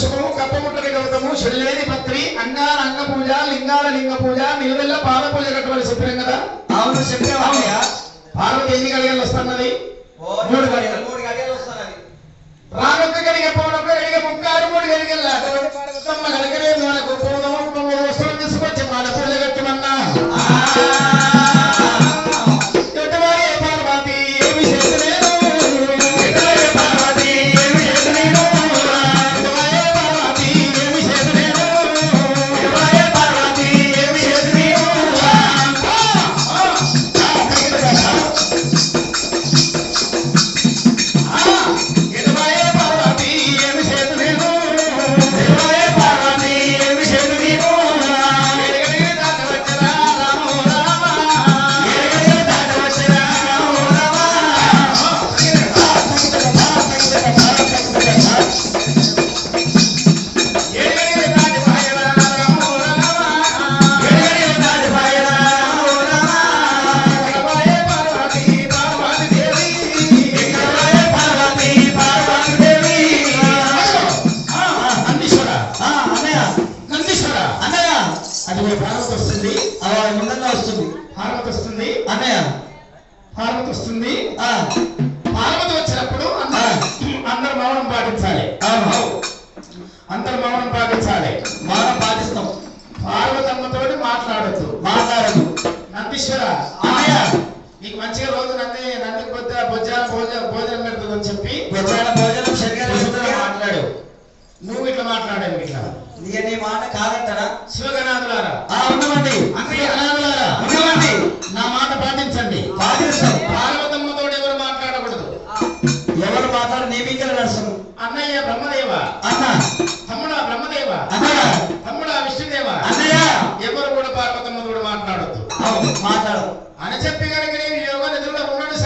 శుభము కప్పముట్టక కవితము శల్లేని పత్రి అంగాల అంగ పూజ లింగాల లింగ పూజ నిలువెల్ల పాద పూజ కట్టమని చెప్పాం కదా? అవును చెప్పామయ్య పార్వతి ఎన్ని గడియలు వస్తున్నది? మూడు గడియలు. మూడు గడియలు వస్తున్నది. రానొక్క గడిగ పోనొక్క గడిగ ముక్కారు మూడు గడిగల గడగలేదు మన గొప్ప ఎప్పుడైనా భోజనం సరిగ్గా మాట్లాడు. నువ్వు ఇట్లా మాట్లాడావు ఇట్లా. ఇక నీ మాట కాదంటారా? శివగణాదులారా. ఆ ఉండమండి అంతే గణాదులారా ఉండమండి నా మాట పాటించండి. పాటిస్తాం. ఎవరు మాట్లాడకూడదు. ఎవరు మాట్లాడు నీ మీకే అన్నయ్య బ్రహ్మదేవ. అన్న. తమ్ముడా బ్రహ్మదేవ. అన్నయ్య. తమ్ముడా విష్ణుదేవ. అన్నయ్య. ఎవరు కూడా పార్వతమ్మ కూడా మాట్లాడద్దు మాట్లాడదు అని చెప్పి కనుక నేను యోగా నిధుల్లో ఉన్నాడు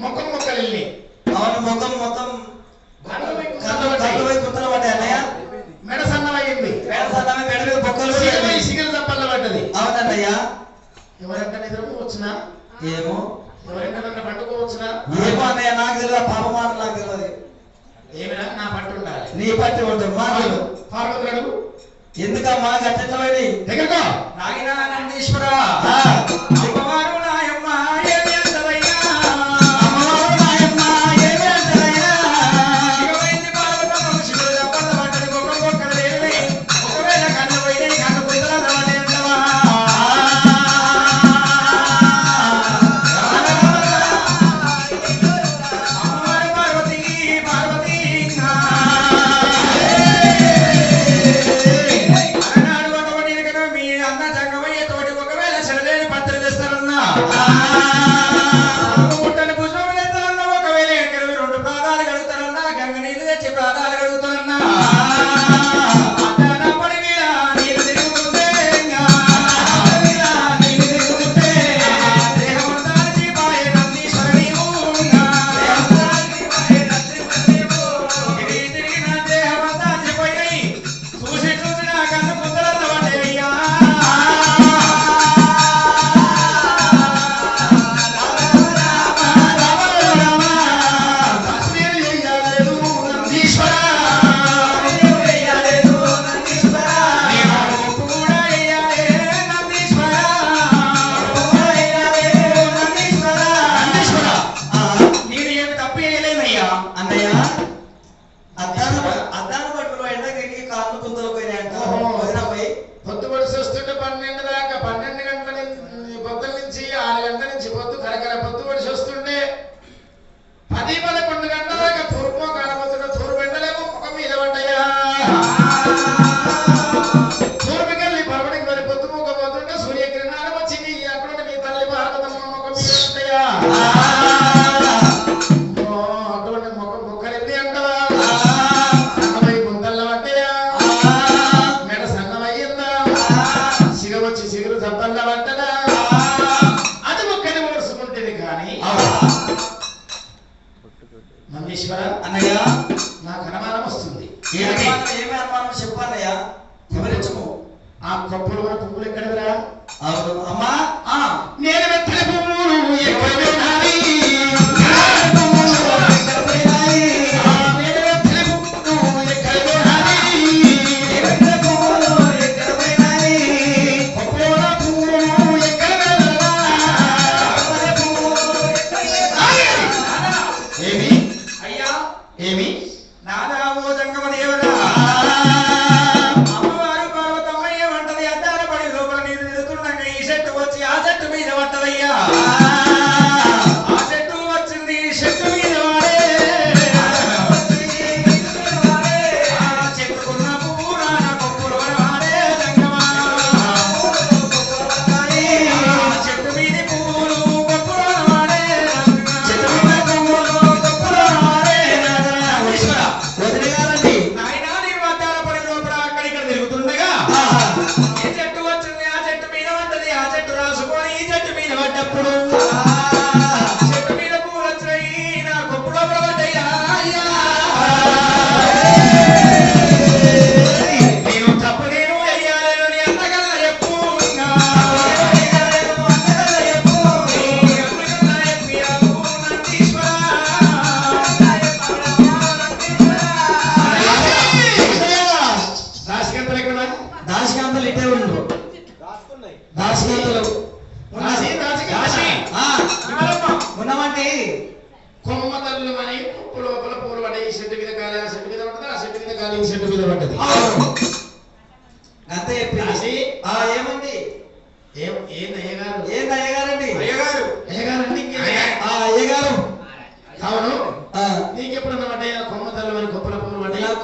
Moko గంగ నీళ్ళు తెచ్చి ప్రాణాలు కడుగుతారన్నా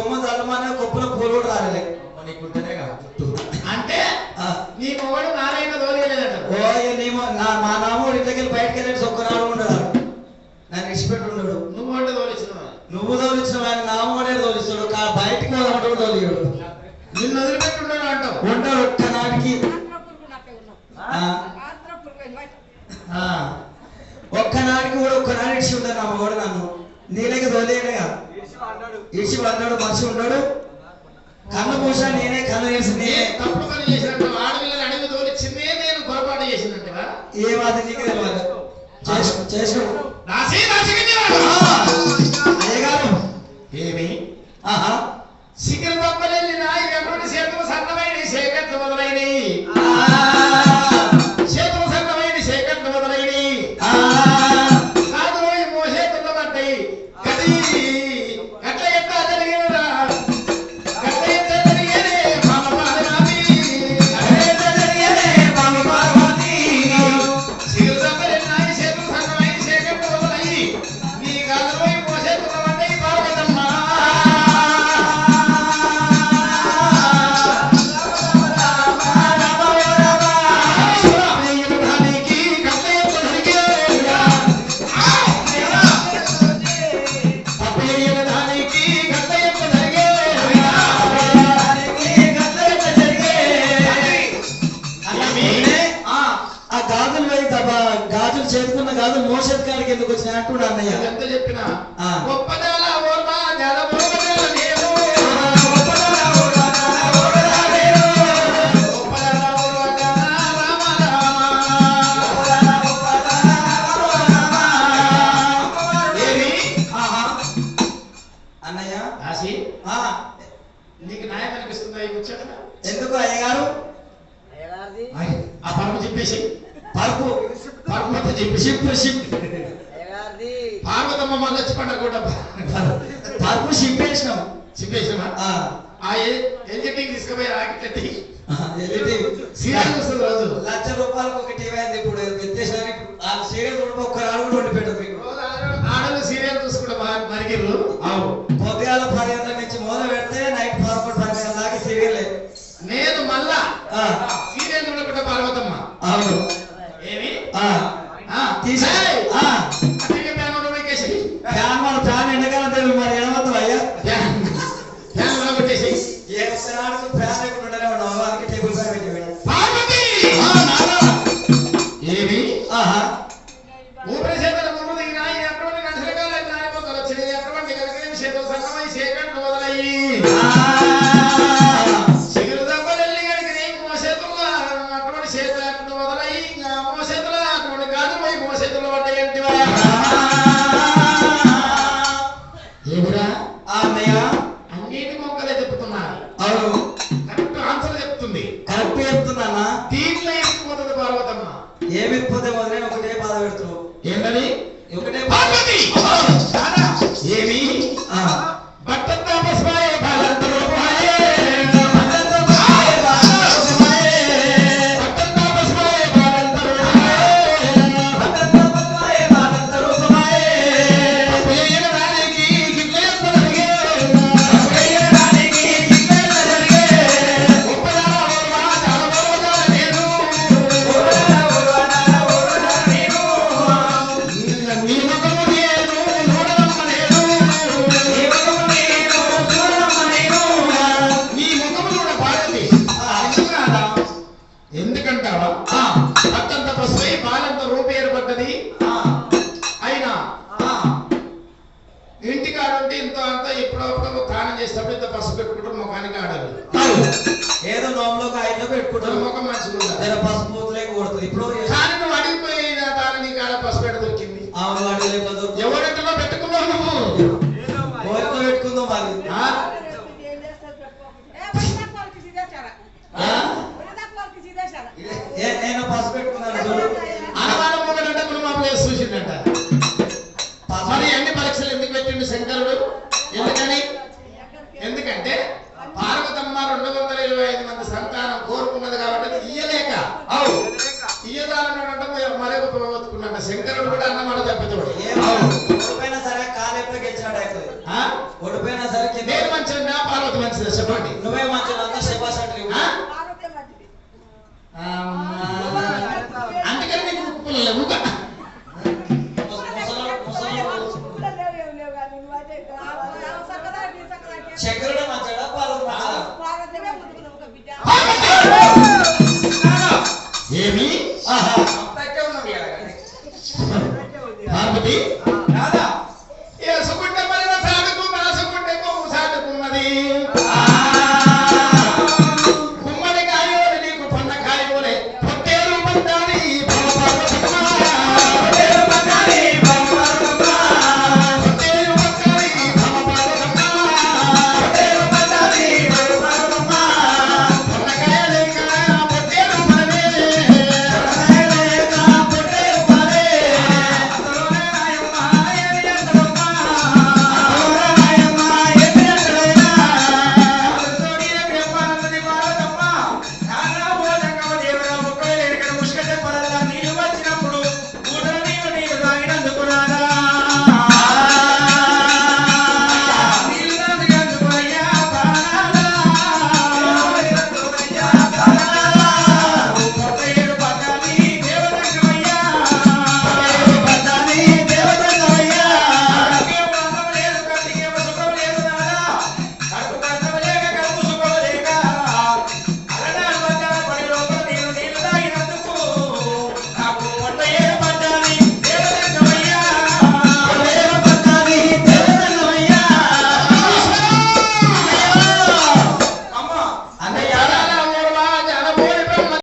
కొమ్మ చల్లమనే కొప్పుల పూలు కూడా రాలే అంటే నీ మొగడు నారాయణ దోలేదట ఓ నీ నా మా నామోడు ఇంట్లోకి వెళ్ళి బయటకు వెళ్ళేసి ఒక్కనాడు ఉండదు నన్ను రెస్పెక్ట్ ఉండడు. నువ్వు అంటే తోలిస్తున్నావు నువ్వు తోలిస్తున్నావు ఆయన నామోడే తోలిస్తాడు బయటికి వెళ్ళమంటే తోలియడు నిన్ను వదిలిపెట్టి ఉండడు అంటావు? ఉండడు ఒక్క నాటికి. ఒక్కనాడికి కూడా ఒక్కనాడు ఇచ్చి ఉండదు నా మొగడు నన్ను. నీళ్ళకి తోలేయడే కదా ఈశ్వరుడు అన్నాడు మనిషి ఉన్నాడు. కన్ను పూస నేనే కన్ను చేసి నేనే తప్పు పని చేసినట్టు? ఆడపిల్లని అడవి తోలిచ్చిందే నేను పొరపాటు చేసినట్టుగా? ఏ మాట నీకు తెలియదు అయ్యగారు. ఏమి? ఆహా. శిఖర నా ఎటువంటి సేతు సన్నమైన సేకరించ మొదలైనవి కాదు మోసత్ కాడికి ఎందుకు వచ్చిన అన్నయ్య. ఎంత చెప్పినా. గొప్పదాల ఓర్మా అప్పుడు సిప్పేసినాము తీసుకుపోయి లక్ష రూపాయలకు ఒక టీవీ అయింది ఇప్పుడు. ఆ సీరియల్ చూడడం ఒక్క రాడు కూడా మీకు. ఆడలు సీరియల్ చూసుకుంటాం మరిగిర్రు. అవు పొద్దుగాల నుంచి మొదలు పెడితే నైట్ పదకొండు పది దాకా నేను మళ్ళా సీరియల్ చూడకుండా పార్వతమ్మ అవును. ఏమి? ఒకటే పాద పెడుతున్నావు ఏమని ఒకటే పాద Şevda